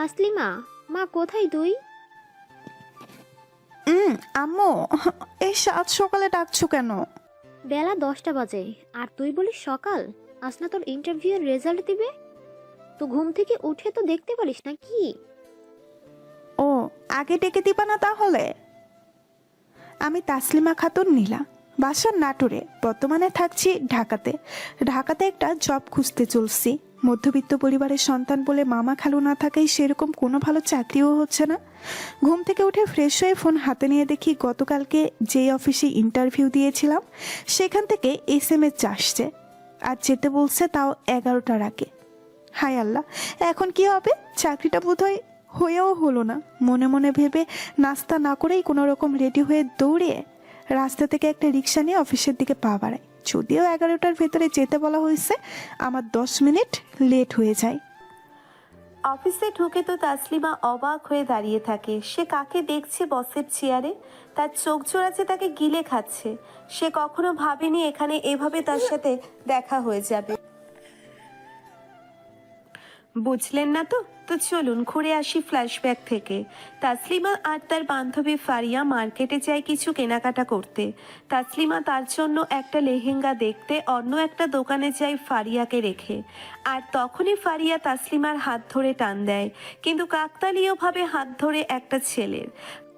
তাসলিমা মা কোথায় তুই? হুম আম্মু এই সাত সকালে ডাকছো কেন? বেলা দশটা বাজে আর তুই বলিস সকাল? আজ না তোর ইন্টারভিউ এর রেজাল্ট দিবে? তো ঘুম থেকে উঠে তো দেখতে পারিস না কি? ও আগে ডেকে দিবা না তাহলে? আমি তাসলিমা খাতুন নীলা বাসার নাটোরে বর্তমানে থাকছি ঢাকাতে। ঢাকাতে একটা জব খুঁজতে চলছি। মধ্যবিত্ত পরিবারের সন্তান বলে মামা খালু না থাকায় সেরকম কোনো ভালো চাকরিও হচ্ছে না। ঘুম থেকে উঠে ফ্রেশ হয়ে ফোন হাতে নিয়ে দেখি গতকালকে যেই অফিসে ইন্টারভিউ দিয়েছিলাম, সেখান থেকে এস এম এস আসছে। আর যেতে বলছে তাও এগারোটার আগে। হায় আল্লাহ, এখন কি হবে? চাকরিটা বোধহয় হয়েও হলো না। মনে মনে ভেবে নাস্তা না করেই কোনো রকম রেডি হয়ে দৌড়ে রাস্তা থেকে একটা রিক্সা নিয়ে অফিসের দিকে পা বাড়াই যদিও এগারোটার ভেতরে যেতে বলা হয়েছে, আমার দশ মিনিট লেট হয়ে যায়। অফিসে ঢুকে তো তাসলিমা অবাক হয়ে দাঁড়িয়ে থাকে। সে কাকে দেখছে বসের চেয়ারে? তার চোখ জোড়াচ্ছে তাকে গিলে খাচ্ছে। সে কখনো ভাবেনি এখানে এভাবে তার সাথে দেখা হয়ে যাবে। বুঝলেন না তো? তো চলুন, ঘুরে আসি ফ্ল্যাশব্যাক থেকে। তাসলিমা আর তার বান্ধবী ফারিয়া মার্কেটে যায় কিছু কেনাকাটা করতে। তাসলিমা তার জন্য একটা লেহেঙ্গা দেখতে অন্য একটা দোকানে যায় ফারিয়াকে রেখে। আর তখনই ফারিয়া তাসলিমার হাত ধরে টান দেয়। কিন্তু কাকতালীয়ভাবে হাত ধরে একটা ছেলের।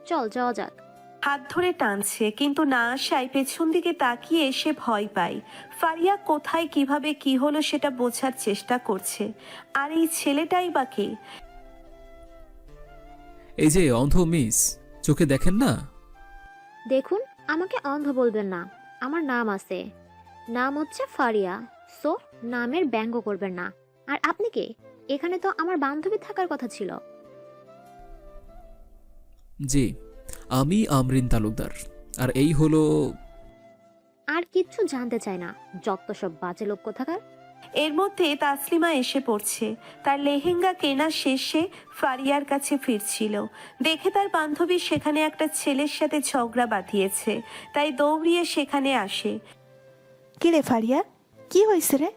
চল, যাওয়া যাক। হাত ধরে টানছে কিন্তু না আসায় পেছন দিকে তাকিয়ে সে ভয় পায়। ফারিয়া কোথায় কীভাবে কি হলো সেটা বোঝার চেষ্টা করছে। আর এই ছেলেটাই বা কে? এই যে অন্ধ মিস চোখে দেখেন না? দেখুন আমাকে অন্ধ বলবেন না। আমার নাম আছে। নাম হচ্ছে ফারিয়া সো নামের ব্যঙ্গ করবেন না। আর আপনি কে? এখানে তো আমার বান্ধবী থাকার কথা ছিল। জি। আমি আমরিন তালুকদার। আর এই হলো আর কিচ্ছু জানতে চাই না। যত সব বাজে লোক কোথাকার? এর মধ্যে তাসলিমা এসে পড়ছে। তার লেহেঙ্গা কেনা শেষে ফারিয়ার কাছে ফিরছিল। দেখে তার বান্ধবী সেখানে একটা ছেলের সাথে ঝগড়া বাঁধিয়েছে। তাই দৌড়িয়ে সেখানে আসে। কি রে ফারিয়া? কি হয়েছে রে?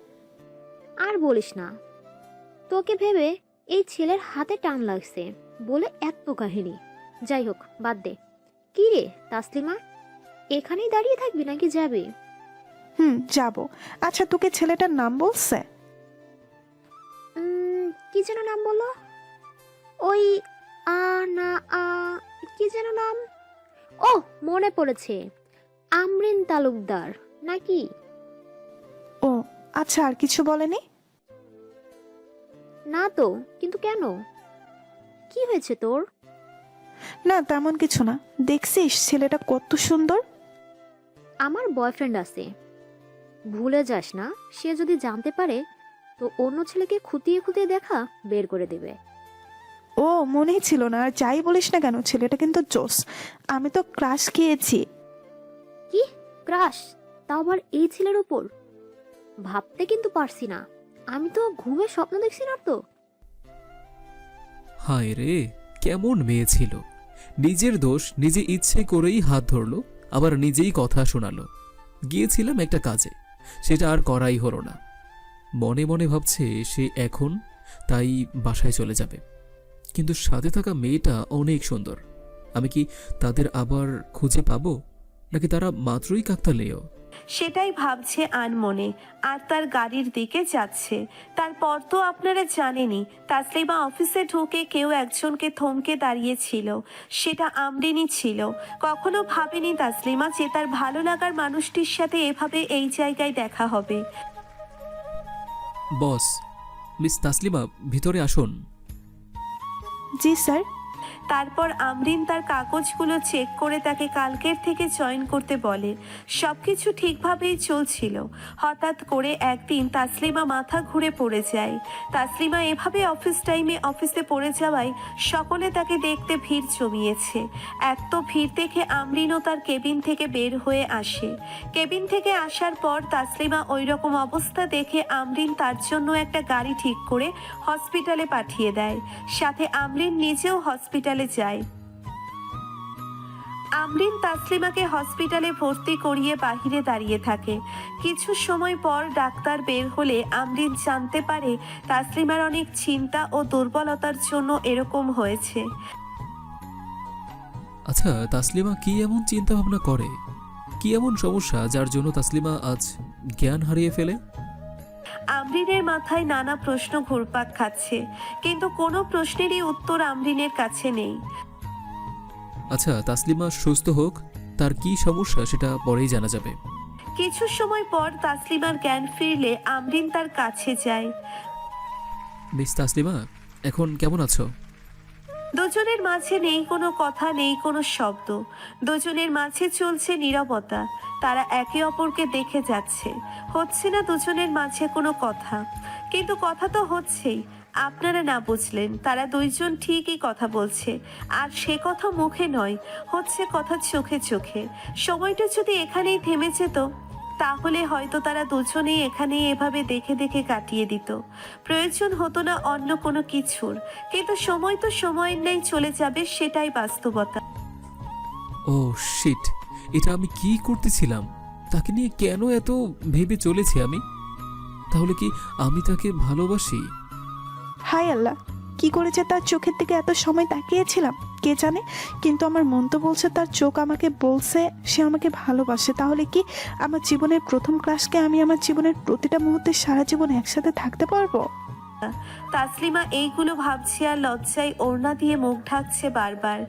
আর বলিস না। তোকে ভেবে এই ছেলের হাতে টান লাগছে বলে এত কাহিনী। যাই হোক বাদ দে। কি রে তাসলিমা? এখানেই দাঁড়িয়ে থাকবি নাকি যাবে? হুম যাব। আচ্ছা তোকে ছেলেটার নাম বলছে? উম, কি যেন নাম বলল? ওই আ না আ কি যেন নাম? ও মনে পড়েছে। আমরিন তালুকদার নাকি? ও আচ্ছা আর কিছু বলেনি? না তো কিন্তু কেন? কি হয়েছে তোর? না তেমন কিছু না। দেখছিস ছেলেটা কত সুন্দর? আমার বয়ফ্রেন্ড আছে। ভুলে যাস না সে যদি জানতে পারে তো অন্য ছেলেকে খুঁটিয়ে খুঁটিয়ে দেখা বের করে দেবে। ও মনেই ছিল না। আর যাই বলিস না কেন ছেলেটা কিন্তু জোস। আমি তো ক্রাশ খেয়েছি। কি? ক্রাশ? তাও আবার এই ছেলের উপর ভাবতে কিন্তু পারছি না। আমি তো ঘুমে স্বপ্ন দেখছি না তো। হায় রে। কেমন মেয়ে ছিল। নিজের দোষ নিজে ইচ্ছে করেই হাত ধরলো, আবার নিজেই কথা শোনালো। গিয়েছিলাম একটা কাজে, সেটা আর করাই হলো না। মনে মনে ভাবছে সে এখন তাই বাসায় চলে যাবে। কিন্তু সাথে থাকা মেয়েটা অনেক সুন্দর। আমি কি তাদের আবার খুঁজে পাবো? নাকি তারা মাত্রই কাকতালেও সেটাই ভাবছে আনমনে। আর তার গাড়ির দিকে যাচ্ছে। তারপর তো আপনারা জানেনই তাসলিমা অফিসে ঢুকে কেউ একজনকে থমকে দাঁড়িয়েছিল। সেটা আমরিনই ছিল। কখনো ভাবেনি তাসলিমা যে তার ভালো লাগার মানুষটির সাথে এভাবে এই জায়গায় দেখা হবে। বস মিস তাসলিমা ভিতরে আসুন। জি স্যার। তারপর আমরিন তার কাগজগুলো চেক করে তাকে কালকের থেকে জয়েন করতে বলে। সবকিছু ঠিকভাবেই চলছিল। হঠাৎ করে একদিন তাসলিমা মাথা ঘুরে পড়ে যায়। তাসলিমা এভাবে অফিস টাইমে অফিসে পড়ে যাওয়ায় সকলে তাকে দেখতে ভিড় জমিয়েছে। এত ভিড় দেখে আমরিনও তার কেবিন থেকে বের হয়ে আসে। কেবিন থেকে আসার পর তাসলিমা ওই রকম অবস্থা দেখে আমরিন তার জন্য একটা গাড়ি ঠিক করে হসপিটালে পাঠিয়ে দেয়। সাথে আমরিন নিজেও হসপিটালে যায় আমরিন তাসলিমাকে হসপিটালে ভর্তি করিয়ে বাহিরে দাঁড়িয়ে থাকে। কিছু সময় পর ডাক্তার বের হলে আমরিন জানতে পারে তাসলিমার অনেক চিন্তা ও দুর্বলতার জন্য এরকম হয়েছে। আচ্ছা তাসলিমা কি এমন চিন্তা ভাবনা করে? কি এমন সমস্যা যার জন্য তাসলিমা আজ জ্ঞান হারিয়ে ফেলে? আমরিনের মাথায় নানা প্রশ্ন ঘুরপাক খাচ্ছে কিন্তু কোনো প্রশ্নেরই উত্তর আমরিনের কাছে নেই। আচ্ছা তাসলিমা সুস্থ হোক তার কি সমস্যা সেটা পরেই জানা যাবে। কিছু সময় পর তাসলিমার জ্ঞান ফিরলে আমরিন তার কাছে যায়। মিস তাসলিমা এখন কেমন আছো? দুজনের মাঝে নেই কোনো কথা, নেই কোনো শব্দ। দুজনের মাঝে চলছে নীরবতা। তারা একে অপরকে দেখে যাচ্ছে। হচ্ছে না দুজনের মাঝে কোনো কথা। কিন্তু কথা তো হচ্ছেই। আপনারা না বুঝলেন, তারা দুইজন ঠিকই কথা বলছে। আর সে কথা মুখে নয়, হচ্ছে কথা চোখে চোখে। সময়টা যদি এখানেই থেমে যেত তাহলে হয়তো তারা দুজনেই এখানেই এভাবে দেখে দেখে কাটিয়ে দিত। প্রয়োজন হতো না অন্য কোনো কিছুর কিন্তু সময় তো সময়ের নেই চলে যাবে সেটাই বাস্তবতা। ও শিট এটা আমি কি করতেছিলাম? তাকে নিয়ে কেন এত ভেবে চলেছি আমি? তাহলে কি আমি তাকে ভালোবাসি? হাই আল্লাহ কি করেছে তার চোখের দিকে এত সময় তাকিয়েছিলাম? কে জানে? কিন্তু আমার মন তো বলছে তার চোখ আমাকে বলছে সে আমাকে ভালোবাসে। তাহলে কি আমার জীবনের প্রথম ক্লাসকে আমি আমার জীবনের প্রতিটা মুহূর্তে সারা জীবন একসাথে থাকতে পারব? তাসলিমা এইগুলো ভাবছে আর লজ্জায় ওড়না দিয়ে মুখ ঢাকছে বারবার।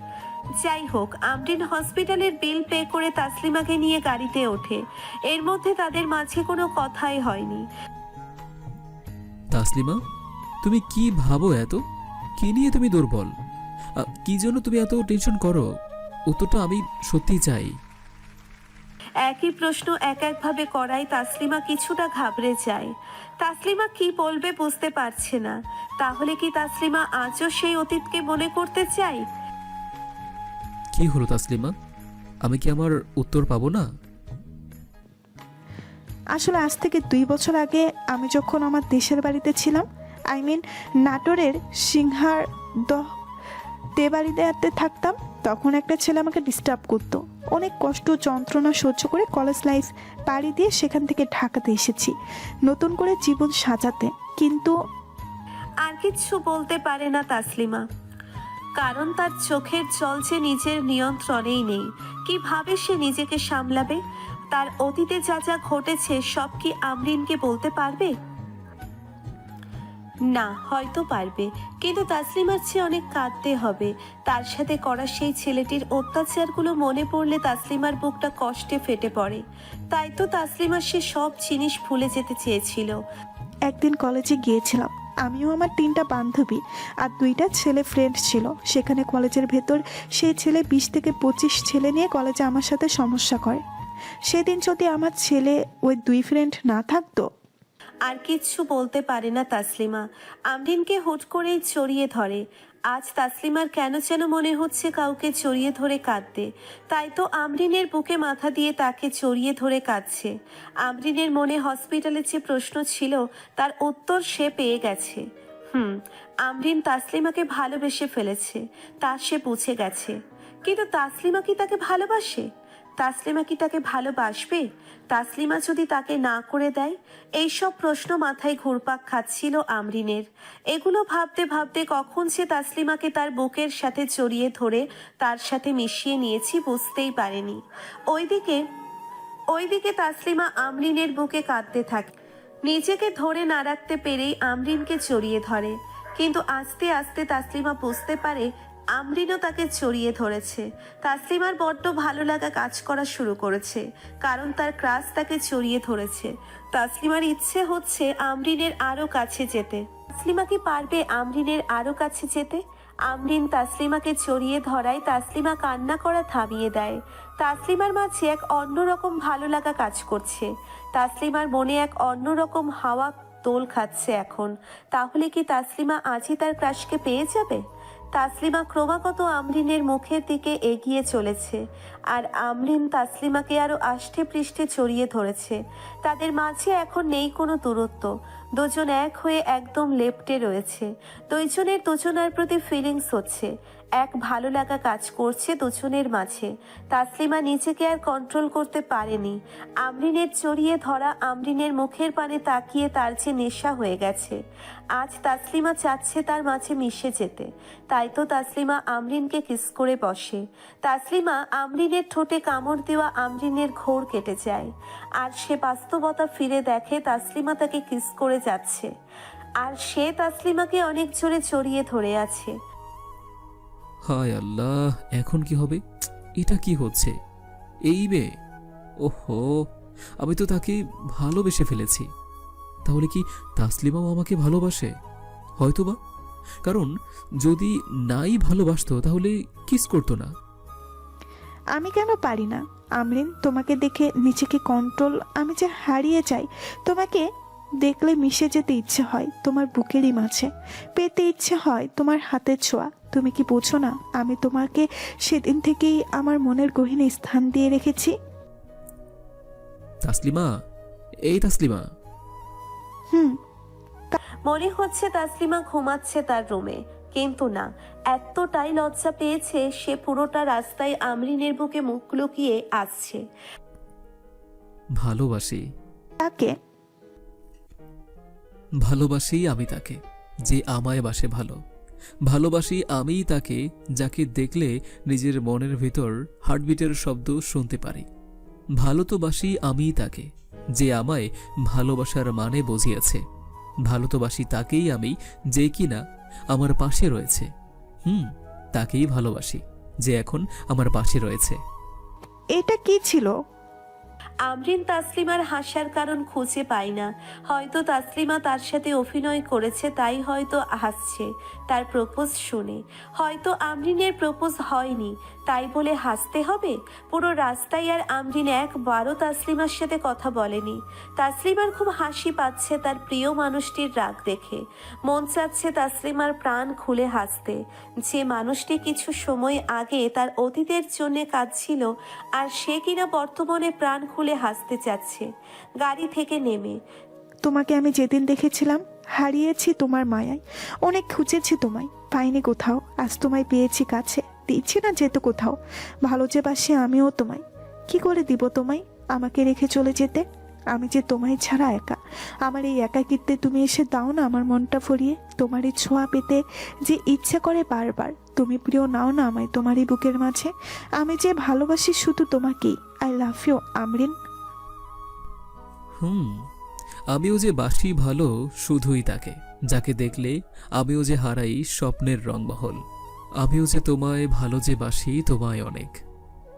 যাই হোক আমরিন হসপিটালের বিল পে করে তাসলিমাকে নিয়ে গাড়িতে ওঠে। এর মধ্যে তাদের মাঝে কোনো কথাই হয়নি। তাসলিমা তুমি কি ভাবো এত? কি নিয়ে তুমি দুর্বল? কি জন্য তুমি এত টেনশন করো? উত্তরটা আমি সত্যিই চাই। একই প্রশ্ন এক একভাবে করায় তাসলিমা কিছুটা ঘাবড়ে যায়। তাসলিমা কি বলবে বুঝতে পারছে না। তাহলে কি তাসলিমা আজও সেই অতীতকে মনে করতে চাই কি হলো তাসলিমা? আমি কি আমার উত্তর পাবো না? আসলে আজ থেকে দুই বছর আগে আমি যখন আমার দেশের বাড়িতে ছিলাম আই মিন নাটোরের সিংহার দহ তে বাড়িতে থাকতাম, তখন একটা ছেলে আমাকে ডিস্টার্ব করতো। অনেক কষ্ট, যন্ত্রণা সহ্য করে কলেজ লাইফ পাড়ি দিয়ে সেখান থেকে ঢাকাতে এসেছি, নতুন করে জীবন সাজাতে। কিন্তু আর কিচ্ছু বলতে পারে না তাসলিমা। কারণ তার চোখের জল যে নিজের নিয়ন্ত্রণেই নেই। কীভাবে সে নিজেকে সামলাবে? তার অতীতে যা যা ঘটেছে, সব কি আমরিনকে বলতে পারবে? না, হয়তো পারবে। কিন্তু তাসলিমার চেয়ে অনেক কাঁদতে হবে। তার সাথে করা সেই ছেলেটির অত্যাচারগুলো মনে পড়লে তাসলিমার বুকটা কষ্টে ফেটে পড়ে। তাই তো তাসলিমার সে সব জিনিস ভুলে যেতে চেয়েছিল। একদিন কলেজে গিয়েছিলাম। আমিও আমার তিনটা বান্ধবী আর দুইটা ছেলে ফ্রেন্ড ছিল। সেখানে কলেজের ভেতর সেই ছেলে বিশ থেকে পঁচিশ ছেলে নিয়ে কলেজে আমার সাথে সমস্যা করে। সেদিন যদি আমার ছেলে ওই দুই ফ্রেন্ড না থাকতো আর কিচ্ছু বলতে পারে না তাসলিমা। আমরিনকে হুট করেই চড়িয়ে ধরে। আজ তাসলিমার কেন যেন মনে হচ্ছে কাউকে চড়িয়ে ধরে কাঁদতে। তাই তো আমরিনের বুকে মাথা দিয়ে তাকে চড়িয়ে ধরে কাঁদছে। আমরিনের মনে হসপিটালে যে প্রশ্ন ছিল, তার উত্তর সে পেয়ে গেছে। হুম, আমরিন তাসলিমাকে ভালোবেসে ফেলেছে, তা সে বুঝে গেছে। কিন্তু তাসলিমা কি তাকে ভালোবাসে? তাসলিমা কি তাকে ভালোবাসবে? তাসলিমা যদি তাকে না করে দেয়, এইসব প্রশ্ন মাথায় ঘুরপাক খাচ্ছিল আমরিনের। এগুলো ভাবতে ভাবতে কখন সে তাসলিমাকে তার বুকের সাথে জড়িয়ে ধরে তার সাথে মিশিয়ে নিয়েছি বুঝতেই পারেনি। ওইদিকে ওইদিকে তাসলিমা আমরিনের বুকে কাঁদতে থাকে। নিজেকে ধরে না রাখতে পেরেই আমরিনকে জড়িয়ে ধরে। কিন্তু আস্তে আস্তে তাসলিমা বুঝতে পারে আমরিনও তাকে চড়িয়ে ধরেছে। তাসলিমার বড্ড ভালো লাগা কাজ করা শুরু করেছে, কারণ তার ক্রাশ তাকে চড়িয়ে ধরেছে। তাসলিমার ইচ্ছে হচ্ছে আমরিনের আরও কাছে যেতে। তাসলিমা কি পারবে আমরিনের আরও কাছে যেতে? আমরিন তাসলিমাকে চড়িয়ে ধরায় তাসলিমা কান্না করা থামিয়ে দেয়। তাসলিমার মাঝে এক অন্যরকম ভালো লাগা কাজ করছে। তাসলিমার মনে এক অন্যরকম হাওয়া দোল খাচ্ছে এখন। তাহলে কি তাসলিমা আজই তার ক্রাশকে পেয়ে যাবে? তাসলিমা ক্রমাগত আমরিনের মুখের দিকে এগিয়ে চলেছে। আর আমরিন তাসলিমাকে আরও আষ্টে পৃষ্ঠে চড়িয়ে ধরেছে। তাদের মাঝে এখন নেই কোনো দূরত্ব। দুজন এক হয়ে একদম লেপ্টে রয়েছে। দুইজনের দুজনার প্রতি ফিলিংস হচ্ছে। এক ভালো লাগা কাজ করছে দুজনের মাঝে। তাসলিমা নিজেকে আর কন্ট্রোল করতে পারেনি। আমরিনের জড়িয়ে ধরা আমরিনের মুখের পানে তাকিয়ে তার যে নেশা হয়ে গেছে। আজ তাসলিমা চাচ্ছে তার মাঝে মিশে যেতে। তাই তো তাসলিমা আমরিনকে কিস করে বসে। তাসলিমা আমরিনের ঠোঁটে কামড় দেওয়া আমরিনের ঘোর কেটে যায়। আর সে বাস্তবতা ফিরে দেখে তাসলিমা তাকে কিস করে যাচ্ছে। আর সে তাসলিমাকে অনেক জোরে জড়িয়ে ধরে আছে। হায় আল্লাহ, এখন কি হবে? এটা কি হচ্ছে? এই বে ওহো, আমি তো তাকে ভালোবেসে ফেলেছি। তাহলে কি তাসলিমাও আমাকে ভালোবাসে? হয়তোবা। কারণ যদি নাই ভালোবাসতো, তাহলে কিস করতো না। আমি কেন পারি না? আমরিন তোমাকে দেখে নিজেকে কন্ট্রোল আমি যে হারিয়ে যাই তোমাকে দেখলে মিশে যেতে ইচ্ছে হয় তোমার বুকেরই মাঝে। পেতে ইচ্ছে হয় তোমার হাতের ছোঁয়া। তুমি কি বোঝো না আমি তোমাকে সেদিন থেকেই আমার মনের গহীনে স্থান দিয়ে রেখেছি? তাসলিমা এই তাসলিমা। হুম। মনে হচ্ছে তাসলিমা ঘুমাচ্ছে তার রুমে। কিন্তু না। এতটাই লজ্জা পেয়েছে সে পুরোটা রাস্তায় আমরিনের বুকে মুখ লুকিয়ে আসছে। ভালোবাসি। তাকে? ভালোবাসি আমি তাকে যে আমায় বাসে ভালো। ভালোবাসি আমিই তাকে যাকে দেখলে নিজের মনের ভিতর হার্টবিটের শব্দ শুনতে পারি। ভালো তো বাসি আমিই তাকে যে আমায় ভালোবাসার মানে বুঝিয়েছে। ভালো তো বাসি তাকেই আমি যে কিনা আমার পাশে রয়েছে। হুম তাকেই ভালোবাসি যে এখন আমার পাশে রয়েছে। এটা কি ছিল? আমরিন তাসলিমার হাসার কারণ খুঁজে পায় না। হয়তো তাসলিমা তার সাথে অভিনয় করেছে, তাই হয়তো হাসছে, তার প্রপোজ শুনে। হয়তো আমরিনের প্রপোজ হয়নি, তাই বলে হাসতে হবে? পুরো রাস্তায় আর আমরিন একবারও তাসলিমার সাথে কথা বলেনি। তাসলিমার খুব হাসি পাচ্ছে তার প্রিয় মানুষটির রাগ দেখে। মন চাচ্ছে তাসলিমার প্রাণ খুলে হাসতে। যে মানুষটি কিছু সময় আগে তার অতীতের জন্য কাঁদছিল, আর সে কিনা বর্তমানে প্রাণ খুলে হাসতে চাচ্ছে। গাড়ি থেকে নেমে। তোমাকে আমি যেদিন দেখেছিলাম, হারিয়েছি তোমার মায়ায়। অনেক খুঁজেছি তোমায়। পাইনি কোথাও। আজ তোমায় পেয়েছি কাছে। দিচ্ছি না যেতে কোথাও। ভালো যে বাসে আমিও তোমায়। কি করে দিব তোমায়? আমাকে রেখে চলে যেতে? আমি যে তোমায় ছাড়া একা। আমার এই একাকিত্বে তুমি এসে দাও না আমার মনটা ফরিয়ে। তোমার এই ছোঁয়া পেতে যে ইচ্ছা করে বারবার, তুমি প্রিয় নাও না আমায় তোমারই বুকের মাঝে। আমি যে ভালোবাসি শুধু তোমাকেই। I love you Amrin. হুম, আমিও যে বাসি ভালো শুধুই তাকে, যাকে দেখলে আমিও যে হারাই স্বপ্নের রংমহল। আমিও যে তোমায় ভালো যে বাসি, তোমায় অনেক।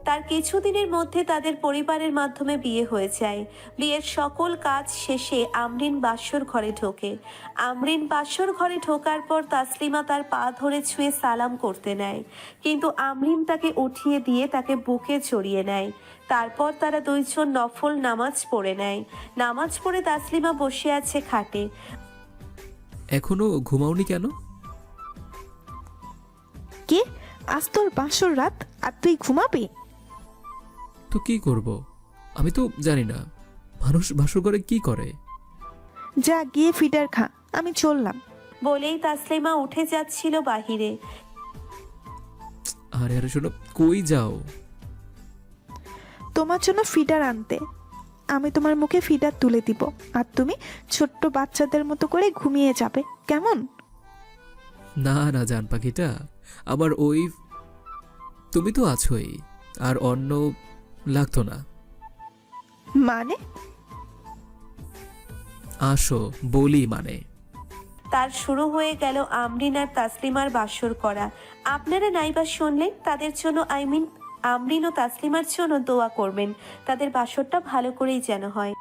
তার কিছুদিনের মধ্যে তাদের পরিবারের মাধ্যমে বিয়ে হয়ে যায়। বিয়ের সকল কাজ শেষে আমরিন বাসর ঘরে ঢোকে। আমরিন বাসর ঘরে ঢোকার পর তাসলিমা তার পা ধরে ছুঁয়ে সালাম করতে নেয়। কিন্তু আমরিন তাকে উঠিয়ে দিয়ে তাকে বুকে জড়িয়ে নেয়। তারপর তারা দুইজন নফল নামাজ পড়ে নেয়। নামাজ পড়ে তাসলিমা বসে আছে খাটে। এখনও ঘুমাওনি কেন? কে? আজ তোর বাসর রাত আর তুই ঘুমাবি? তো কি করব? আমি তো জানি না। মানুষ বাসর করে কি করে? যা গিয়ে ফিডার খা। আমি চললাম। বলেই তাসলিমা উঠে যাচ্ছিল বাহিরে। আরে আরে শোনো কই যাও? তোমার জন্য ফিডার আনতে। আমি তোমার মুখে ফিডার তুলে দিব। আর তুমি ছোট্ট বাচ্চাদের মতো করে ঘুমিয়ে যাবে। কেমন? না না জান পাখিটা আমার ওই তুমি তো আছোই। আর অন্য লাগতো না। মানে? আসো বলি মানে। তার শুরু হয়ে গেল আমরিন আর তাসলিমার বাসর করা। আপনারা নাইবা শুনলেন তাদের জন্য আই মিন আমরিন ও তাসলিমার জন্য দোয়া করবেন। তাদের বাসরটা ভালো করেই যেন হয়।